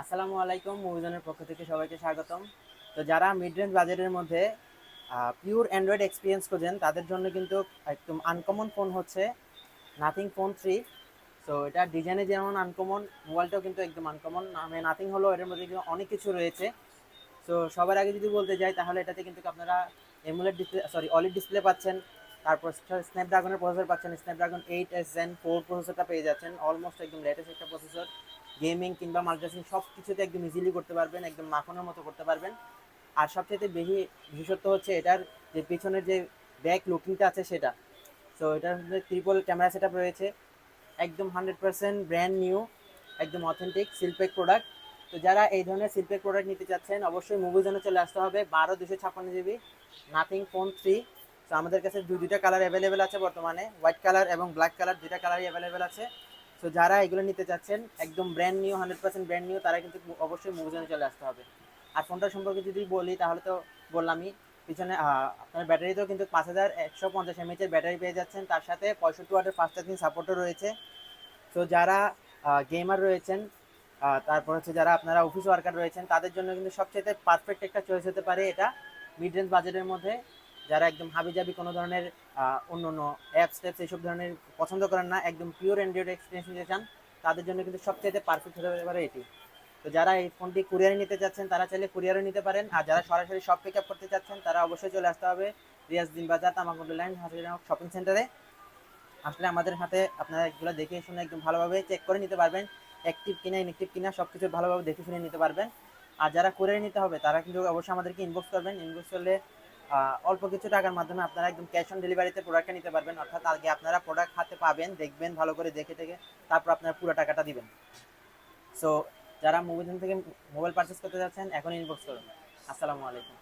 আসসালামু আলাইকুম, মুভিজনের পক্ষ থেকে সবাইকে স্বাগতম। তো যারা মিড রেঞ্জ বাজেটের মধ্যে পিওর অ্যান্ড্রয়েড এক্সপিরিয়েন্স খোঁজেন, তাদের জন্য কিন্তু একদম আনকমন ফোন হচ্ছে নাথিং ফোন থ্রি সো এটা ডিজাইনে যেমন আনকমন মোবাইলটাও কিন্তু একদম আনকমন মানে নাথিং হলো এটার মধ্যে কিন্তু অনেক কিছু রয়েছে। সো সবার আগে যদি বলতে যাই, তাহলে এটাতে কিন্তু আপনারা AMOLED display sorry OLED display পাচ্ছেন। তারপর স্ন্যাপড্রাগনের প্রসেসর পাচ্ছেন। Snapdragon eight S gen four প্রসেসরটা পেয়ে যাচ্ছেন। অলমোস্ট একদম লেটেস্ট একটা প্রসেসর গেমিং কিংবা মাল্টিটাস্কিং সব কিছুতে একদম ইজিলি করতে পারবেন, একদম মাখনের মতো করতে পারবেন। আর সবচেয়ে বেশি বিশেষত্ব হচ্ছে এটার যে পিছনের যে ব্যাক লুকিংটা আছে সেটা। সো এটার মধ্যে ট্রিপল ক্যামেরা সেটআপ রয়েছে। একদম হান্ড্রেড পার্সেন্ট ব্র্যান্ড নিউ একদম অথেন্টিক সিলপেক প্রোডাক্ট তো যারা এই ধরনের সিলপেক প্রোডাক্ট নিতে চাচ্ছেন, অবশ্যই মুভি জন্য চলে আসতে হবে। বারো দুশো ছাপ্পান্ন জিবি নাথিং ফোন থ্রি তো আমাদের কাছে দু দুইটা কালার অ্যাভেলেবেল আছে বর্তমানে। হোয়াইট কালার এবং ব্ল্যাক কালার দুইটা কালারই অ্যাভেলেবেল আছে। সো যারা এগুলো নিতে চাচ্ছেন, একদম brand new hundred percent brand new তারা কিন্তু অবশ্যই মুভিজনে চলে আসতে হবে। আর ফোনটা সম্পর্কে যদি বলি, তাহলে তো বললামই, পিছনে আপনার ব্যাটারিতেও কিন্তু পাঁচ হাজার একশো পঞ্চাশ এমএচের ব্যাটারি পেয়ে যাচ্ছেন, তার সাথে পঁয়ষট্টি ওয়াটের ফাস্ট চার্জিং সাপোর্টও রয়েছে। তো যারা গেমার রয়েছেন তারপর হচ্ছে যারা আপনারা অফিস ওয়ার্কার রয়েছেন, তাদের জন্য কিন্তু সবচেয়ে পারফেক্ট একটা চয়েস হতে পারে এটা মিড রেঞ্জ বাজেটের মধ্যে। যারা একদম হাবিজাবি কোনো ধরনের অন্য অন্য অ্যাপস ট্যাপস এইসব ধরনের পছন্দ করেন না, একদম পিওর অ্যান্ড্রয়েড এক্সপিরিয়েন্স নিতে চান, তাদের জন্য কিন্তু সবচেয়ে পারফেক্ট হতে পারে এটি। তো যারা এই ফোনটি কুরিয়ারে নিতে চাচ্ছেন, তারা চাইলে কুরিয়ারে নিতে পারেন, আর যারা সরাসরি শপ পিক আপ করতে চাচ্ছেন, তারা অবশ্যই চলে আসতে হবে রিয়াজ দিন বাজার তামাকুন্ড লাইন হাসিনা শপিং সেন্টারে আসলে আমাদের হাতে আপনারা এগুলো দেখে শুনে একদম ভালোভাবে চেক করে নিতে পারবেন অ্যাক্টিভ কিনা ইনঅ্যাক্টিভ কিনা সব কিছু ভালোভাবে দেখে শুনে নিতে পারবেন। আর যারা কুরিয়ারে নিতে হবে, তারা কিন্তু অবশ্যই আমাদেরকে ইনবক্স করবেন। ইনবক্স করলে অল্প কিছু টাকার মাধ্যমে আপনারা একদম ক্যাশ অন ডেলিভারিতে প্রোডাক্টটা নিতে পারবেন। অর্থাৎ আগে আপনারা প্রোডাক্ট হাতে পাবেন, দেখবেন, ভালো করে দেখে থেকে তারপর আপনারা পুরো টাকাটা দিবেন। সো যারা মুভিজন থেকে মোবাইল পারচেস করতে যাচ্ছেন, এখন ইনবক্স করুন। আসসালামু আলাইকুম।